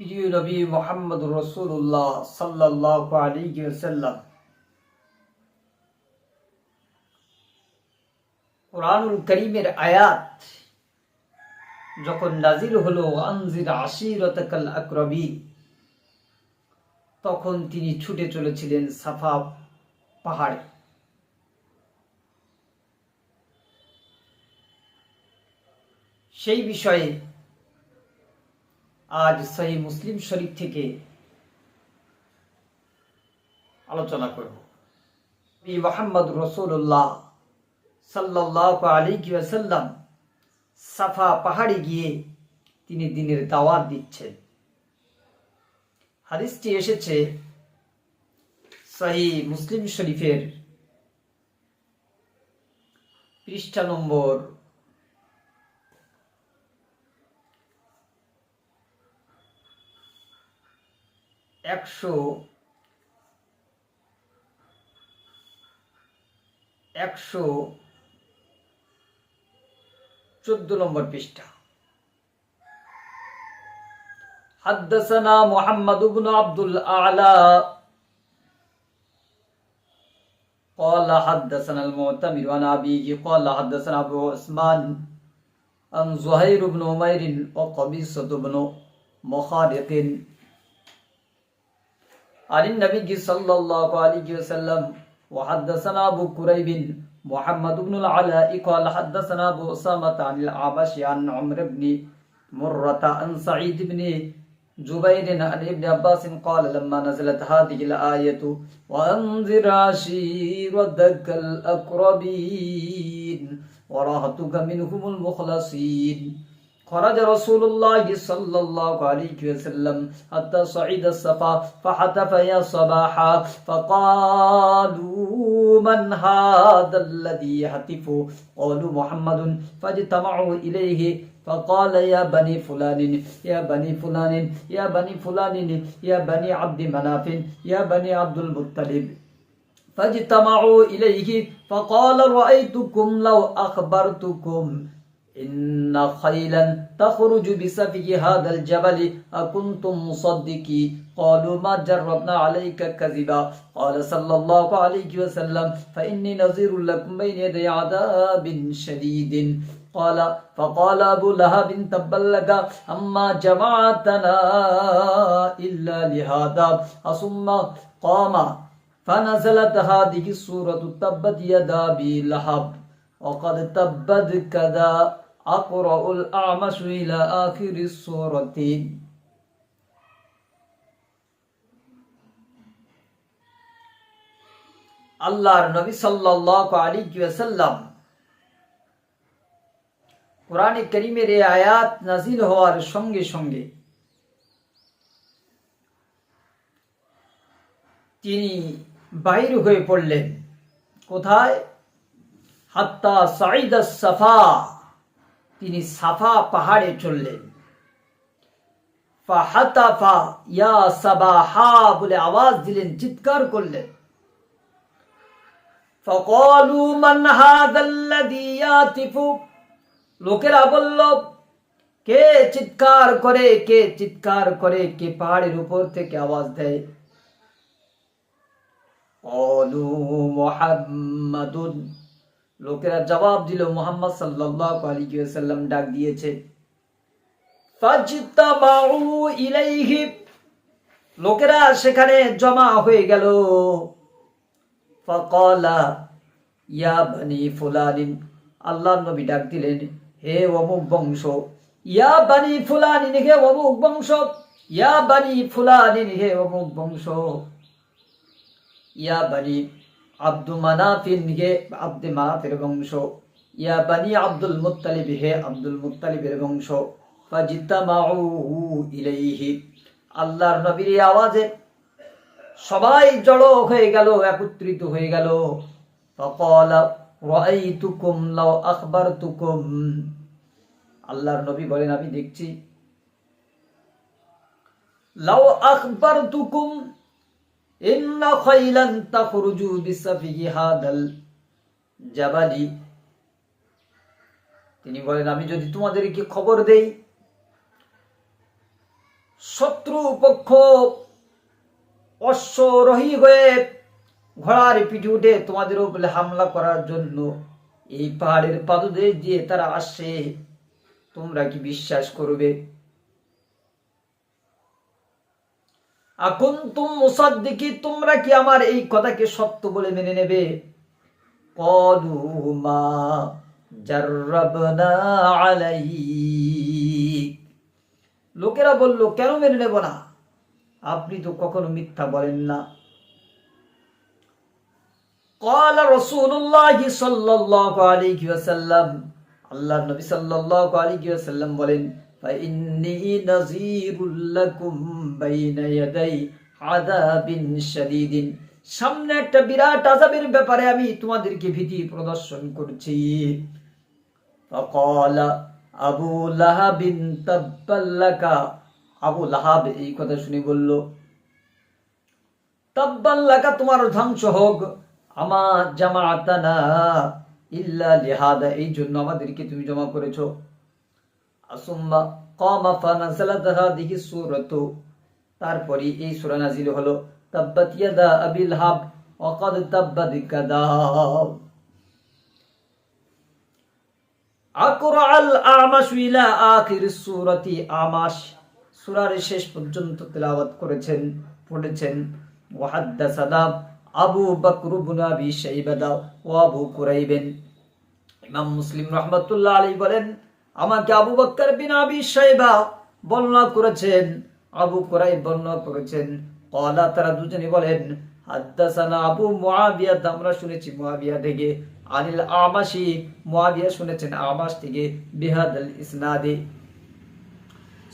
প্রিয় নবী মোহাম্মদ রসুল্লাহ সাল্লাম কোরআনুল করিমের আয়াত যখন নাজির আনজির আশিরতাকাল তখন তিনি ছুটে চলেছিলেন সাফা পাহাড়ে। সেই বিষয়ে আজ সহি মুসলিম শরীফ থেকে আলোচনা করব। মোহাম্মদ রসুল্লাহ সাল্লাহ আলী সাল্লাম সাফা পাহাড়ে গিয়ে তিনি দিনের দাওয়াত দিচ্ছেন। হাদিসটি এসেছে সহি মুসলিম শরীফের পৃষ্ঠা নম্বর একশো একশো চোদ্দ নম্বর পৃষ্ঠা حدثنا محمد بن عبد الأعلى قال حدثنا المعتمر عن أبيه قال حدثنا أبو عثمان عن زهير بن عمير وقبيصة بن مخارق عن النبي صلى الله عليه وسلم وحدثنا أبو كريب محمد بن العلاء قال حدثنا أبو أسامة عن الأعمش عن عمرو بن مرة عن سعيد بن جبير عن ابن عباس قال لما نزلت هذه الآية وأنذر عشيرتك الأقربين ورهتك منهم المخلصين خرج رسول الله صلى الله عليه وسلم حتى صعد الصفا فحتف يا صباحا فقالوا من هذا الذي يهتف قالوا محمد فاجتمعوا إليه فقال يا بني فلان يا بني فلان يا بني فلان يا بني عبد مناف يا بني عبد المطلب فاجتمعوا إليه فقال رأيتكم لو أخبرتكم إن خيلا تخرج بسفك هذا الجبل أكنتم مصدقي؟ قالوا ما جربنا عليك كذبا. قال صلى الله عليه وسلم فإني نظير لكم بين يدي عذاب شديد. قال فقال أبو لهب تبا لك أما جمعتنا إلا لهذا. ثم قام فنزلت هذه السورة تبت يدا لهب وقد تبت كذا أقرأ الأعمش إلى آخر السورة আল্লাহর নবী সাল্লাল্লাহু আলাইহি ওয়াসাল্লাম কোরআনে করিমের এই আয়াত নাজিল হওয়ার সঙ্গে সঙ্গে তিনি বাইর হয়ে পড়লেন কোথায় হাত্তা সাইদা সাফা তিনি সাফা পাহাড়ে চললেন। ফাহাতাফা ইয়া সাবাহা বলে আওয়াজ দিলেন, চিৎকার করলেন। ফকলু মান হাযাল্লাযী লোকেরা বলল, কে চিৎকার করে, কে চিৎকার করে, কে পাহাড়ের উপর থেকে আওয়াজ দেয়? অলু মোহাম্মদুন লোকেরা জবাব দিল, মোহাম্মদ ওয়াসাল্লাম ডাক দিয়েছে লোকেরা সেখানে জমা হয়ে গেল। ইয়া বানি আল্লাহ নবী ডাক দিলেন, হে অমুক বংশ, ইয়া বানি ফুলানিন, হে অমুক বংশ, ইয়া বানি ফুলানিন, হে অমুক বংশ। ইয়া বানি আব্দু মানাফিন হে, আব্দে মানাফের বংশ। ইয়া বানি আব্দুল মুতালিব হে, আব্দুল মুতালিবের বংশ। ইলাইহি। আল্লাহর নবীর আওয়াজে সবাই জড়ো হয়ে গেল, একত্রিত হয়ে গেল। আল্লাহর নবী বলেন, আমি দেখছি। লাও আকবর তুকুম তিনি বলেন, আমি যদি তোমাদেরকে খবর দেই, শত্রু পক্ষ অশ্বরোহী হয়ে ঘোড়ার পিঠে উঠে তোমাদের উপরে হামলা করার জন্য এই পাহাড়ের পাদদেশ দিয়ে তারা আসে। তোমরা কি বিশ্বাস করবে? এখন তুম মুসাদ্দিকি তোমরা কি আমার এই কথাকে সত্য বলে মেনে নেবে কলু মা জাররাবনা আলাইক লোকেরা বলল কেন মেনে নেব না আপনি তো কখনো মিথ্যা বলেন না قال رسول الله صلى الله عليه وسلم আল্লাহ নবী সাল্লাল্লাহু আলাইহি ওয়াসাল্লাম বলেন فإني نذير لكم بين يدي عذاب شديد সামনে একটা বিরাট আযাবের ব্যাপারে আমি তোমাদেরকে ভীতি প্রদর্শন করছি فقال আবু লাহাব তাব্বাল্লাকা আবু লাহাব এই কথা শুনে বলল তাব্বাল্লাকা তোমার ধ্বংস হোক আমা জামাআতানা ইল্লা লিহাদা এই জন্য আমাদেরকে তুমি জমা করেছো তারপরে এই সূরা নাজিল হলো শেষ পর্যন্ত করেছেন, পড়েছেন। আবু বকর ইবনে আবি শাইবাদা মুসলিম বলেন আমাকে আবু বক্কর বিন আবি শাইবা বর্ণনা করেছেন। আবু কুরাইব বর্ণনা করেছেন। কলা তারা দুজনে বলেন, হাদ্দাসানা আবু মুআবিয়া। আমরা শুনেছি মুআবিয়া থেকে। আনিল আমাশি, মুআবিয়া শুনেছেন আমাশ থেকে, বিহাদাল ইসনাদে।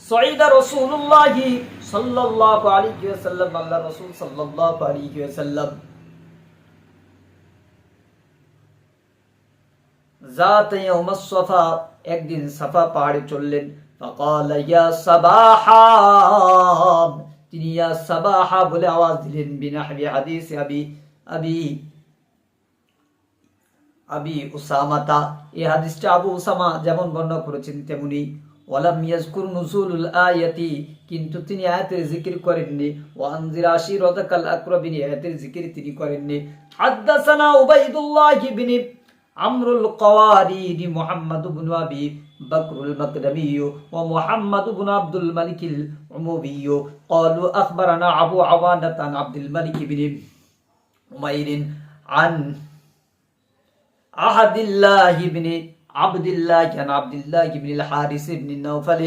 সঈদা রাসূলুল্লাহ সাল্লাল্লাহু আলাইহি ওয়াসাল্লাম আল্লাহ রাসূল সাল্লাল্লাহু আলাইহি ওয়াসাল্লাম। একদিন সাফা পাহাড়ে চললেন। তিনি বলে আওয়াজ দিলেন। বিনা হাবি হাদিস আবি আবি আবি উসামাতা এই হাদিসটা আবু উসামা যেমন বর্ণনা করেছেন তেমনি। ওয়ালাম ইয়াজকুর নুজুলুল আয়াতি, কিন্তু তিনি আয়াতের জিকির করেননি। ওয়ানজির আশির রদাকাল আয়াতের জিকির তিনি করেননি। হাদ্দাসানা উবাইদুল্লাহ আমরুল কওয়ারিদি মুহাম্মদ ইবনে আবি বকরুল মাকদমি ওয়া মুহাম্মদ ইবনে আব্দুল মালিকিল উমবি قالوا اخبرنا ابو عوانة عن عبد الملك بن عمير عن أحد الله بن عبد الله عن عبد الله بن الحارث بن نوفل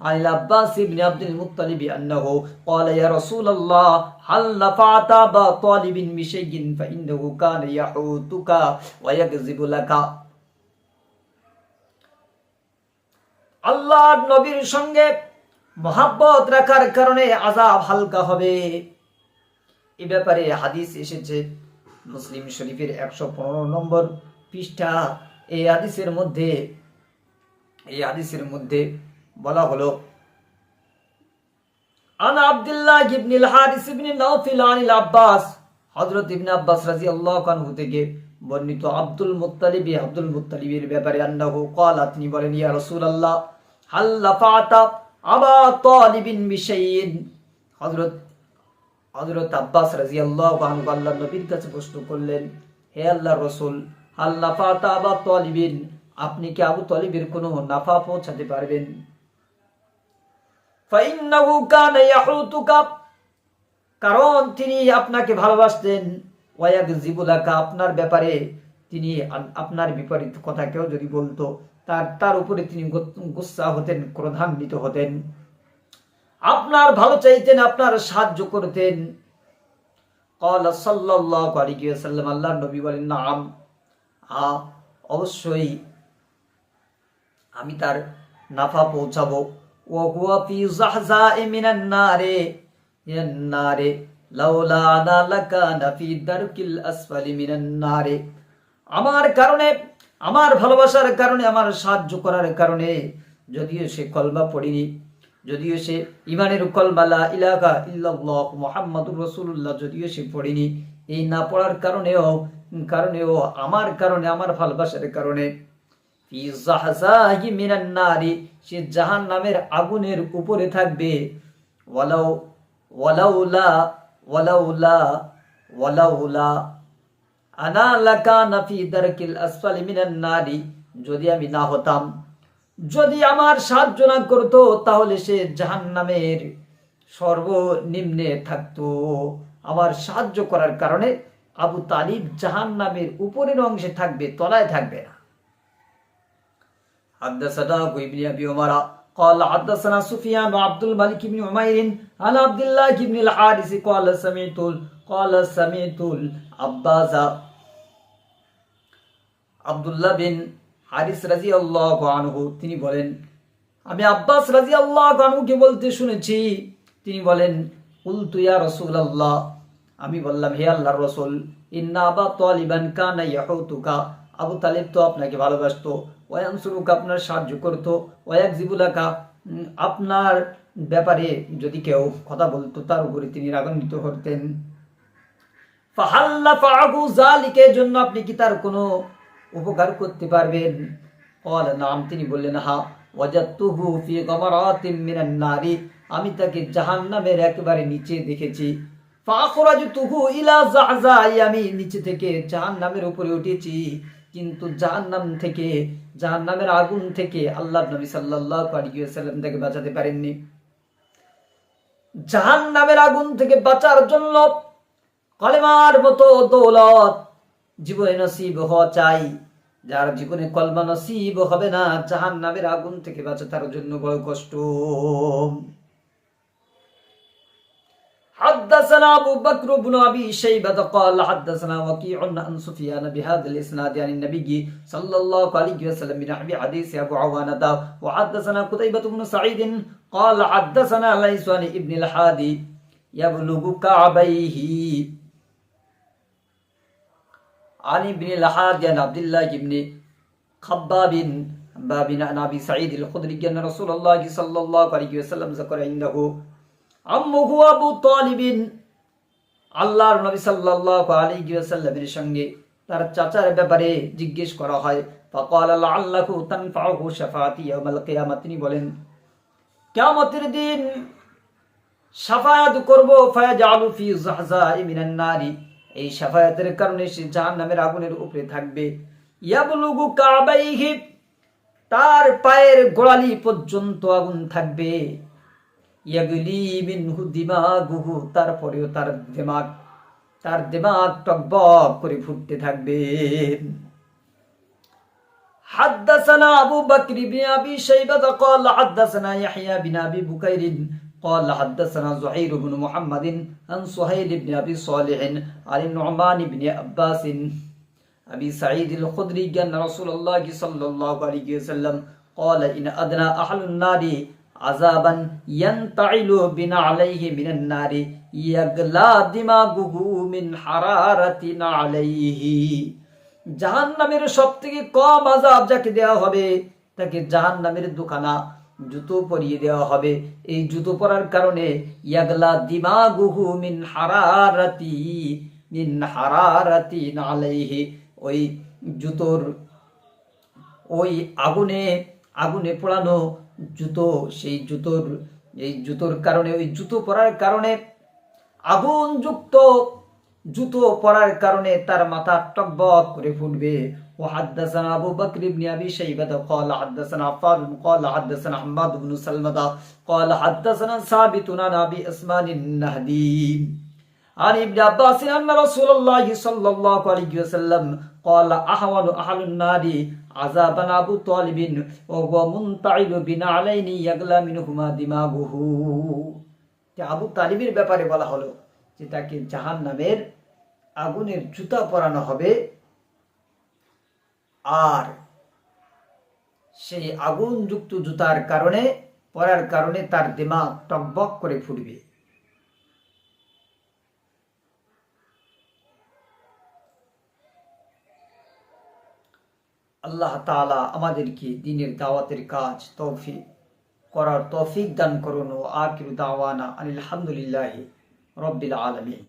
عن العباس بن عبد المطلب أنه قال يا رسول الله هل نفعت أبا طالب بشيء فإنه كان يحوتك ويكذب لك আল্লাহর নবীর সঙ্গে মহাব্বত রাখার কারণে আজাব হালকা হবে এ ব্যাপারে হাদিস এসেছে মুসলিম শরীফের একশো পনেরো নম্বর পৃষ্ঠা এই হাদিসের মধ্যে, এই হাদিসের মধ্যে বলা হলো, আন আব্দুল্লাহ ইবনিল হারিস ইবনে নাওফিল আনিল আব্বাস, হযরত ইবনে আব্বাস রাদিয়াল্লাহু আনহু থেকে বর্ণিত আব্দুল মুত্তালিব আব্দুল মুত্তালিবের ব্যাপারে আন্নাহু ক্বালা, তিনি বলেন, ইয়া রাসূলুল্লাহ, হাল লাফাতা আবা তালিবিন বিশাইইন? হযরত হযরত আব্বাস রাদিয়াল্লাহু আনহু আল্লাহর নবীর কাছে প্রশ্ন করলেন, হে আল্লাহর রাসূল আল্লাফাতা বা তলিবিন। আপনি কি আবু তলিবের কোন নাফা পৌঁছাতে পারবেন? কারণ তিনি আপনাকে ভালোবাসতেন। আপনার ব্যাপারে তিনি আপনার বিপরীত কথা কেউ যদি বলতো, তার তার উপরে তিনি গুসা হতেন, ক্রধান্বিত হতেন। আপনার ভালো চাইতেন, আপনার সাহায্য করতেন। কল সাল্লাহ আল্লাহ নবী বলেন না অবশ্যই আমি তার নাফা পৌঁছাবো। আমার কারণে, আমার ভালোবাসার কারণে, আমার সাহায্য করার কারণে যদিও সে কলবা পড়িনি, যদিও সে ইমানের কলবালা ইলাকা ইল্লাল্লাহ মুহাম্মাদুর রাসূলুল্লাহ যদিও সে পড়িনি, এই না পড়ার কারণেও কারণেও আমার কারণে, আমার ভালোবাসার কারণে সে জাহান্নামের আগুনের উপরে থাকবে। দারকিল যদি আমি না হতাম, যদি আমার সাহায্য না করতো, তাহলে সে জাহান্নামের সর্বনিম্নে থাকতো। আমার সাহায্য করার কারণে আবু তালিব জাহান্নামের উপরের অংশে থাকবে তলায় থাকবে না حدثنا ابن ابي عمر قال حدثنا سفيان وعبد الملك بن عمير عن عبد الله بن الحارث قال سمعت قال سمعت العباس আব্দুল্লাহ বিন হারিস রাজি আল্লাহ আনহু তিনি বলেন আমি আব্বাস রাজি আল্লাহ আনহুকে বলতে শুনেছি তিনি বলেন উলতু ইয়া রসুল আল্লাহ আমি বললাম, হে আল্লাহর রসুল, ইন্না আবা তালিবান কানা ইয়াহুতুকা। আবু তালিব তো আপনাকে ভালোবাসতো। ওয়ানসুরুকা আপনার সাহায্য করতো। ওয়াক জিবুলাকা আপনার ব্যাপারে যদি কেউ কথা বলতো, তার উপরে তিনি রাগান্বিত করতেন। ফাহাল্লা জন্য আপনি কি তার কোনো উপকার করতে পারবেন? কল নাম তিনি বললেন, হা ওয়াজাতুহু ফি গমারাতিম মিনান নারি। আমি তাকে জাহান্নামের একেবারে নিচে দেখেছি। ইলা আমি নিচে থেকে জাহান্নামের উপরে উঠেছি। কিন্তু জাহান্নাম থেকে, জাহান্নামের আগুন থেকে আল্লাহ নবী তাকে বাঁচাতে পারেননি। আগুন থেকে বাঁচার জন্য কলেমার মতো দৌলত জীবনে নসিব হওয়া চাই। যার জীবনে কলমা নসিব হবে না জাহান নামের আগুন থেকে বাঁচা তার জন্য বড় কষ্ট। حدثنا أبو بكر بن أبي شيبة قال حدثنا وكيع عن سفيان بهذا الإسناد عن النبي صلى الله عليه وسلم بنحو حديث أبو عوانة وحدثنا قتيبة بن سعيد قال حدثنا ليس عن ابن الحادي يبلغ كعبيه. عن ابن الحاد عن عبد الله بن خباب باب عن أبي سعيد الخدري أن رسول الله صلى الله عليه وسلم ذكر عنده আম্মুহু আবু তালিবিন, আল্লাহর নবী সাল্লাহ আলী সঙ্গে তার চাচার ব্যাপারে জিজ্ঞেস করা হয়। ফকাল আল্লাহু তানফাহু শাফাতি ইয়াউমাল তিনি বলেন, কিয়ামতের দিন শাফায়াত করব ফায়াজালু ফি জাহজাই মিনান এই শাফায়াতের কারণে সে জাহান্নামের আগুনের উপরে থাকবে। ইয়াবলুগু কাবাইহি, তার পায়ের গোড়ালি পর্যন্ত আগুন থাকবে। ইয়াগলি মিনহু দিমাগুহু তারপরেও তার দিমাগ তার দিমাগ টকবক করে ফুটতে থাকবে حدثنا أبو بكر بن أبي شيبة قال حدثنا يحيى بن أبي بكير قال حدثنا زهير بن محمد عن سهيل بن ابي صالح عن النعمان بن عباس ابي سعيد الخدري ان رسول الله صلى الله عليه وسلم قال ان ادنى اهل النار আজাবান ইয়ান্তাইলু বিনা আলাইহি মিনান নারি ইয়াগলা দিমাগুহু মিন হারারাতিন আলাইহি। জাহান্নামের সবথেকে কম আজাব যাকে দেওয়া হবে, তাকে জাহান্নামের দুখানা জুতো পরিয়ে দেওয়া হবে। এই জুতো পরার কারণে ইয়াগলা দিমাগুহু মিন হারারাতি মিন হারারাতি আলাইহি। ওই জুতোর ওই আগুনে আগুনে পোড়ানো জুতো সেই জুতোর এই জুতোর কারণে ওই জুতো পরার কারণে আগুনযুক্ত জুতো পরার কারণে তার মাথা টকবক করে ফুটবে وحدثنا أبو بكر بن أبي شيبة قال حدثنا عفان قال حدثنا حماد بن سلمة قال حدثنا ثابت عن أبي أسمان النهدي عن ابن عباس أن رسول الله صلى الله عليه وسلم قال أحوال أهل النار আযাবান আবু ও ওয়া মুনতাইলু বিন আলাইনি ইয়াগলা মিনহুমা দিমাগুহু। যে আবু তালিবের ব্যাপারে বলা হলো যে তাকে জাহান নামের আগুনের জুতা পরানো হবে। আর সেই আগুনযুক্ত জুতার কারণে, পরার কারণে তার দিমাগ টকবক করে ফুটবে। আল্লাহ তালা আমাদেরকে দিনের দাওয়াতের কাজ, তৌফিক করার তৌফিক দান করুন ও আকির দাওয়ানা আলহামদুলিল্লাহ রব্বিল আলমী